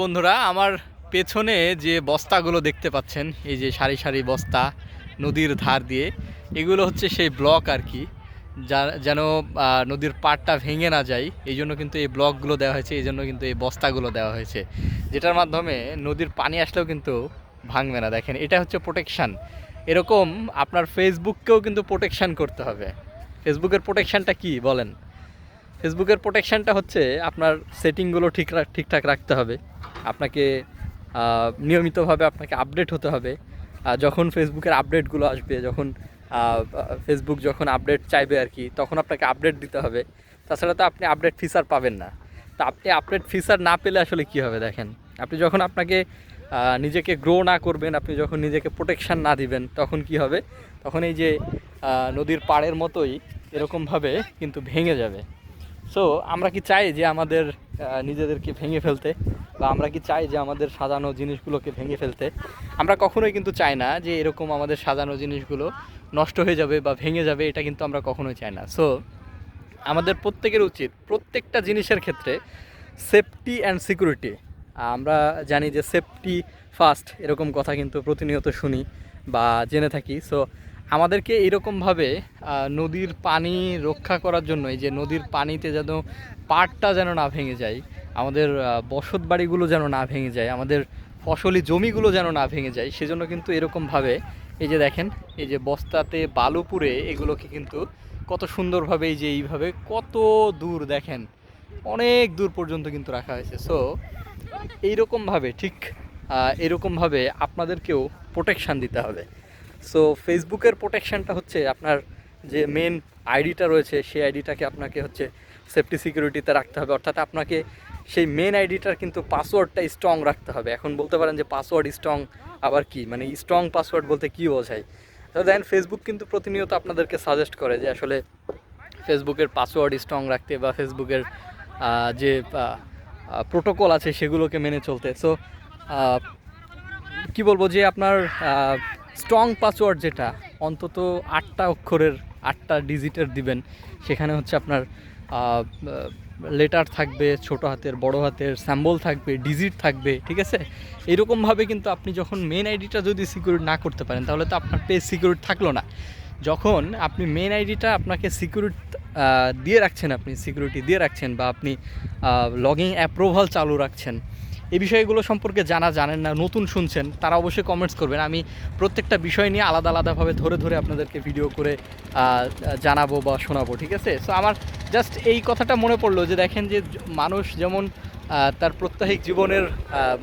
বন্ধুরা, আমার পেছনে যে বস্তাগুলো দেখতে পাচ্ছেন, এই যে সারি সারি বস্তা, নদীর ধার দিয়ে, এগুলো হচ্ছে সেই ব্লক আর কি, যা যেন নদীর পাড়টা ভেঙে না যায়, এই জন্য কিন্তু এই ব্লকগুলো দেওয়া হয়েছে, এই জন্য কিন্তু এই বস্তাগুলো দেওয়া হয়েছে, যেটার মাধ্যমে নদীর পানি আসলেও কিন্তু ভাঙবে না। দেখেন, এটা হচ্ছে প্রোটেকশান এরকম আপনার ফেসবুককেও কিন্তু প্রোটেকশান করতে হবে। ফেসবুকের প্রোটেকশানটা কি, বলেন? ফেসবুকের প্রোটেকশানটা হচ্ছে আপনার সেটিংগুলো ঠিক ঠিকঠাক রাখতে হবে। আপনাকে নিয়মিতভাবে আপনাকে আপডেট হতে হবে। যখন ফেসবুকের আপডেটগুলো আসবে, যখন ফেসবুক যখন আপডেট চাইবে আর কি, তখন আপনাকে আপডেট দিতে হবে। তাছাড়া তো আপনি আপডেট ফিচার পাবেন না। তো আপনি আপডেট ফিচার না পেলে আসলে কি হবে দেখেন? আপনি যখন আপনাকে নিজেকে গ্রো না করবেন, আপনি যখন নিজেকে প্রোটেকশান না দিবেন, তখন কি হবে? তখন এই যে নদীর পাড়ের মতোই এরকমভাবে কিন্তু ভেঙে যাবে। সো আমরা কি চাই যে আমাদের নিজেদেরকে ভেঙে ফেলতে? বা আমরা কি চাই যে আমাদের সাজানো জিনিসগুলোকে ভেঙে ফেলতে? আমরা কখনোই কিন্তু চাই না যে এরকম আমাদের সাজানো জিনিসগুলো নষ্ট হয়ে যাবে বা ভেঙে যাবে, এটা কিন্তু আমরা কখনোই চাই না। সো আমাদের প্রত্যেকের উচিত, প্রত্যেকটা জিনিসের ক্ষেত্রে সেফটি অ্যান্ড সিকিউরিটি আমরা জানি যে সেফটি ফার্স্ট এরকম কথা কিন্তু প্রতিনিয়ত শুনি বা জেনে থাকি। সো আমাদেরকে এরকমভাবে নদীর পানি রক্ষা করার জন্যই, যে নদীর পানিতে যেন পাটটা যেন না ভেঙে যায় আমাদের বসত বাড়িগুলো যেন না ভেঙে যায়, আমাদের ফসলি জমিগুলো যেন না ভেঙে যায়, সেজন্য কিন্তু এরকমভাবে এই যে দেখেন, এই যে বস্তাতে বালু পুড়ে এগুলোকে কিন্তু কত সুন্দরভাবে এই যে এইভাবে কত দূর দেখেন, অনেক দূর পর্যন্ত কিন্তু রাখা হয়েছে। সো এইরকমভাবে, ঠিক এরকমভাবে আপনাদেরকেও প্রোটেকশান দিতে হবে। সো ফেসবুকের প্রোটেকশানটা হচ্ছে আপনার যে মেন আইডিটা রয়েছে, সেই আইডিটাকে আপনাকে হচ্ছে সেফটি সিকিউরিটিতে রাখতে হবে। অর্থাৎ আপনাকে সেই মেন আইডিটার কিন্তু পাসওয়ার্ডটা স্ট্রং রাখতে হবে। এখন বলতে পারেন যে পাসওয়ার্ড স্ট্রং আবার কি? মানে স্ট্রং পাসওয়ার্ড বলতে কী বোঝায়? তো দেন ফেসবুক কিন্তু প্রতিনিয়ত আপনাদেরকে সাজেস্ট করে যে আসলে ফেসবুকের পাসওয়ার্ড স্ট্রং রাখতে বা ফেসবুকের যে প্রোটোকল আছে সেগুলোকে মেনে চলতে। সো কি বলব যে আপনার স্ট্রং পাসওয়ার্ড যেটা, অন্তত আটটা অক্ষরের আটটা ডিজিটের দিবেন। সেখানে হচ্ছে আপনার লেটার থাকবে, ছোট হাতের, বড় হাতের, স্যাম্বল থাকবে, ডিজিট থাকবে, ঠিক আছে? এরকমভাবে কিন্তু আপনি যখন মেন আইডিটা যদি সিকিউরিটি না করতে পারেন, তাহলে তো আপনার পেজ সিকিউরিটি থাকল না। যখন আপনি মেন আইডিটা আপনাকে সিকিউরিটি দিয়ে রাখছেন, আপনি সিকিউরিটি দিয়ে রাখছেন বা আপনি লগিং অ্যাপ্রুভাল চালু রাখছেন এই বিষয়গুলো সম্পর্কে জানা জানেন না, নতুন শুনছেন, তারা অবশ্যই কমেন্টস করবেন। আমি প্রত্যেকটা বিষয় নিয়ে আলাদা আলাদাভাবে ধরে ধরে আপনাদেরকে ভিডিও করে জানাব বা শোনাবো, ঠিক আছে? সো আমার জাস্ট এই কথাটা মনে পড়ল যে, দেখেন যে, মানুষ যেমন তার প্রত্যাহিক জীবনের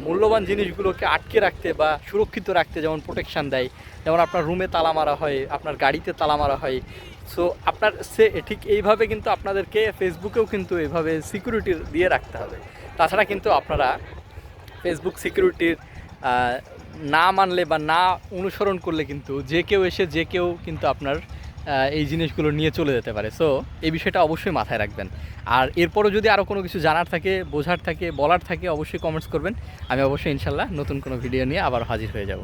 মূল্যবান জিনিসগুলোকে আটকে রাখতে বা সুরক্ষিত রাখতে যেমন প্রোটেকশান দেয়, যেমন আপনার রুমে তালা মারা হয়, আপনার গাড়িতে তালা মারা হয়। সো আপনার সে, ঠিক এইভাবে কিন্তু আপনাদেরকে ফেসবুকেও কিন্তু এইভাবে সিকিউরিটি দিয়ে রাখতে হবে। তাছাড়া কিন্তু আপনারা ফেসবুক সিকিউরিটির না মানলে বা না অনুসরণ করলে কিন্তু যে কেউ এসে যে কেউ কিন্তু আপনার এই জিনিসগুলো নিয়ে চলে যেতে পারে। সো এই বিষয়টা অবশ্যই মাথায় রাখবেন। আর এরপরও যদি আরও কোনো কিছু জানার থাকে, বোঝার থাকে, বলার থাকে, অবশ্যই কমেন্টস করবেন। আমি অবশ্যই ইনশাল্লাহ নতুন কোনো ভিডিও নিয়ে আবার হাজির হয়ে যাব।